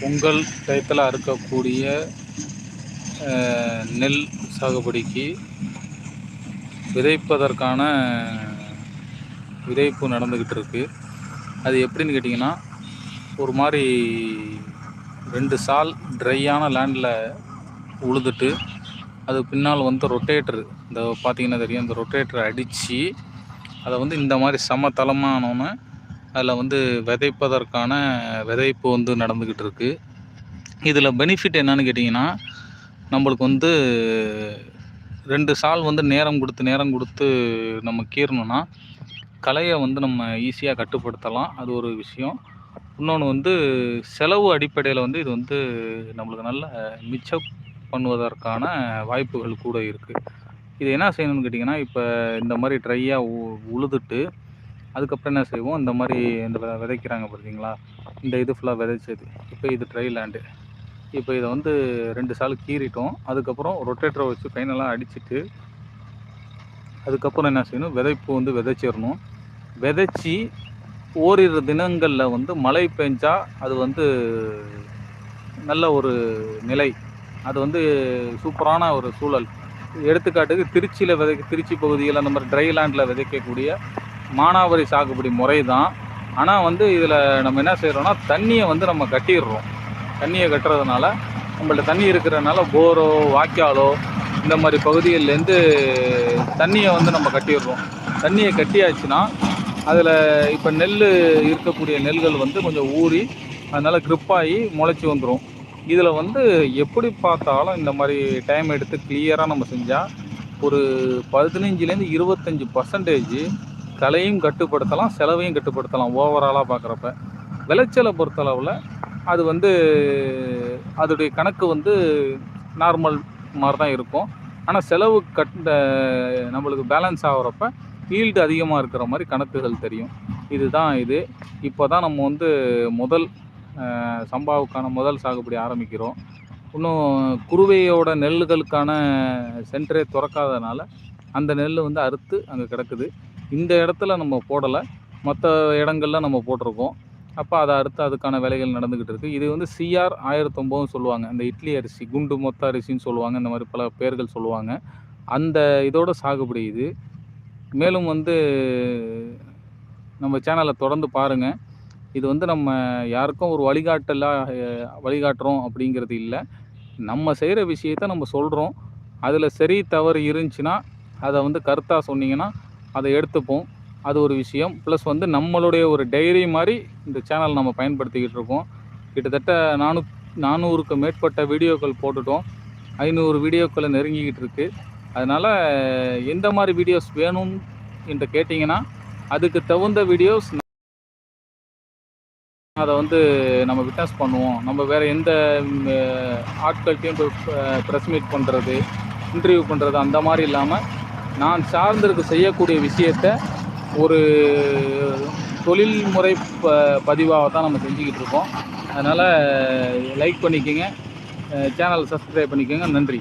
பொங்கல் டயத்தில் அறுக்கக்கூடிய நெல் சாகுபடிக்கு விதைப்பதற்கான விதைப்பு நடந்துக்கிட்டு இருக்குது அது எப்படின்னு கேட்டிங்கன்னா ஒரு மாதிரி ரெண்டு சால் ட்ரையான லேண்டில் உழுதுட்டு அது பின்னால் வந்து ரொட்டேட்டர். இந்த பார்த்திங்கன்னா தெரியும் இந்த ரொட்டேட்டரை அடித்து அதை வந்து இந்த மாதிரி சமதளமானோன்னு அதில் வந்து விதைப்பதற்கான விதைப்பு வந்து நடந்துக்கிட்டு இருக்கு. இதில் பெனிஃபிட் என்னன்னு கேட்டிங்கன்னா நம்மளுக்கு வந்து ரெண்டு சால் வந்து நேரம் கொடுத்து நேரம் கொடுத்து நம்ம கீறணும்னா கலையை வந்து நம்ம ஈஸியாக கட்டுப்படுத்தலாம். அது ஒரு விஷயம். இன்னொன்று வந்து செலவு அடிப்படையில் வந்து இது வந்து நம்மளுக்கு நல்ல மிச்சம் பண்ணுவதற்கான வாய்ப்புகள் கூட இருக்குது இது என்ன செய்யணும்னு கேட்டிங்கன்னா இப்போ இந்த மாதிரி ட்ரையாக உ உழுதுட்டு அதுக்கப்புறம் என்ன செய்வோம் இந்த மாதிரி இந்த வித- விதைக்கிறாங்க பார்த்தீங்களா இந்த இது ஃபுல்லாக விதைச்சது. இப்போ இது ட்ரை லேண்டு இப்போ இதை வந்து ரெண்டு சால் கீறிட்டோம். அதுக்கப்புறம் ரொட்டேட்டரை வச்சு ஃபைனலாக அடிச்சுட்டு அதுக்கப்புறம் என்ன செய்யணும் விதைப்பு வந்து விதைச்சிடணும். விதைச்சி ஓரிரு தினங்களில் வந்து மழை பெஞ்சால் அது வந்து நல்ல ஒரு நிலை. அது வந்து சூப்பரான ஒரு சூழல். எடுத்துக்காட்டுக்கு திருச்சியில் விதை திருச்சி பகுதியில் அந்த மாதிரி ட்ரை லேண்டில் விதைக்கக்கூடிய மானாவரி சாகுபடி முறை தான் ஆனால் வந்து இதில் நம்ம என்ன செய்கிறோன்னா தண்ணியை வந்து நம்ம கட்டிடுறோம். தண்ணியை கட்டுறதுனால நம்மள்ட்ட தண்ணி இருக்கிறதுனால போரோ வாய்க்காலோ இந்த மாதிரி பகுதிகள்லேருந்து தண்ணியை வந்து நம்ம கட்டிடுறோம். தண்ணியை கட்டியாச்சுன்னா அதில் இப்போ நெல் இருக்கக்கூடிய நெல்கள் வந்து கொஞ்சம் ஊறி அதனால் க்ரிப்பாகி முளைச்சி வந்துடும் இதில் வந்து எப்படி பார்த்தாலும் இந்த மாதிரி டைம் எடுத்து கிளியராக நம்ம செஞ்சால் ஒரு பதினஞ்சுலேருந்து இருபத்தஞ்சி பர்சன்டேஜ் கலையும் கட்டுப்படுத்தலாம் செலவையும் கட்டுப்படுத்தலாம் ஓவராலாக பார்க்குறப்ப. விளைச்சலை பொறுத்தளவில் அது வந்து அதோடைய கணக்கு வந்து நார்மல் மாதிரி தான் இருக்கும். ஆனால் செலவு கட்ட நம்மளுக்கு பேலன்ஸ் ஆகிறப்ப ஈல்டு அதிகமாக இருக்கிற மாதிரி கணக்குகள் தெரியும். இதுதான் இது. இப்போ தான் நம்ம வந்து முதல் சம்பாவுக்கான முதல் சாகுபடி ஆரம்பிக்கிறோம். இன்னும் குருவையோட நெல்லுகளுக்கான சென்டரே திறக்காதனால அந்த நெல் வந்து அறுத்து அங்கே கிடக்குது. இந்த இடத்துல நம்ம போடலை. மற்ற இடங்கள்ல நம்ம போட்டிருக்கோம். அப்போ அதை அடுத்து அதுக்கான வேலைகள் நடந்துக்கிட்டு இருக்குது இது வந்து சிஆர் ஆயிரத்தொம்பதுன்னு சொல்லுவாங்க. இந்த இட்லி அரிசி குண்டு மொத்த அரிசின்னு சொல்லுவாங்க. இந்த மாதிரி பல பேர்கள் சொல்லுவாங்க. அந்த இதோட சாகுபடி இது. மேலும் வந்து நம்ம சேனலை தொடர்ந்து பாருங்கள் இது வந்து நம்ம யாருக்கும் ஒரு வழிகாட்டலாக வழிகாட்டுறோம் அப்படிங்கிறது இல்லை. நம்ம செய்கிற விஷயத்த நம்ம சொல்கிறோம் அதில் சரி தவறு இருந்துச்சுன்னா அதை வந்து கருத்தாக சொன்னீங்கன்னா அதை எடுத்துப்போம். அது ஒரு விஷயம். ப்ளஸ் வந்து நம்மளுடைய ஒரு டைரி மாதிரி இந்த சேனல் நம்ம பயன்படுத்திக்கிட்டு இருக்கோம். கிட்டத்தட்ட நானூ நானூறுக்கு மேற்பட்ட வீடியோக்கள் போட்டுட்டோம். ஐநூறு வீடியோக்களை நெருங்கிக்கிட்டு இருக்குது அதனால் எந்த மாதிரி வீடியோஸ் வேணும் என்று கேட்டிங்கன்னா அதுக்கு தகுந்த வீடியோஸ் அதை வந்து நம்ம விட்னஸ் பண்ணுவோம். நம்ம வேறு எந்த ஆட்கள்கிட்டையும் போய் ப்ரெஸ் மீட் பண்ணுறது இன்டர்வியூ பண்ணுறது அந்த மாதிரி இல்லாமல் நான் சார்ந்திருக்கு செய்யக்கூடிய விஷயத்த ஒரு தொழில்முறை ப பதிவாக தான் நம்ம செஞ்சுக்கிட்டு இருக்கோம். அதனால் லைக் பண்ணிக்கோங்க. சேனல் சப்ஸ்கிரைப் பண்ணிக்கோங்க. நன்றி.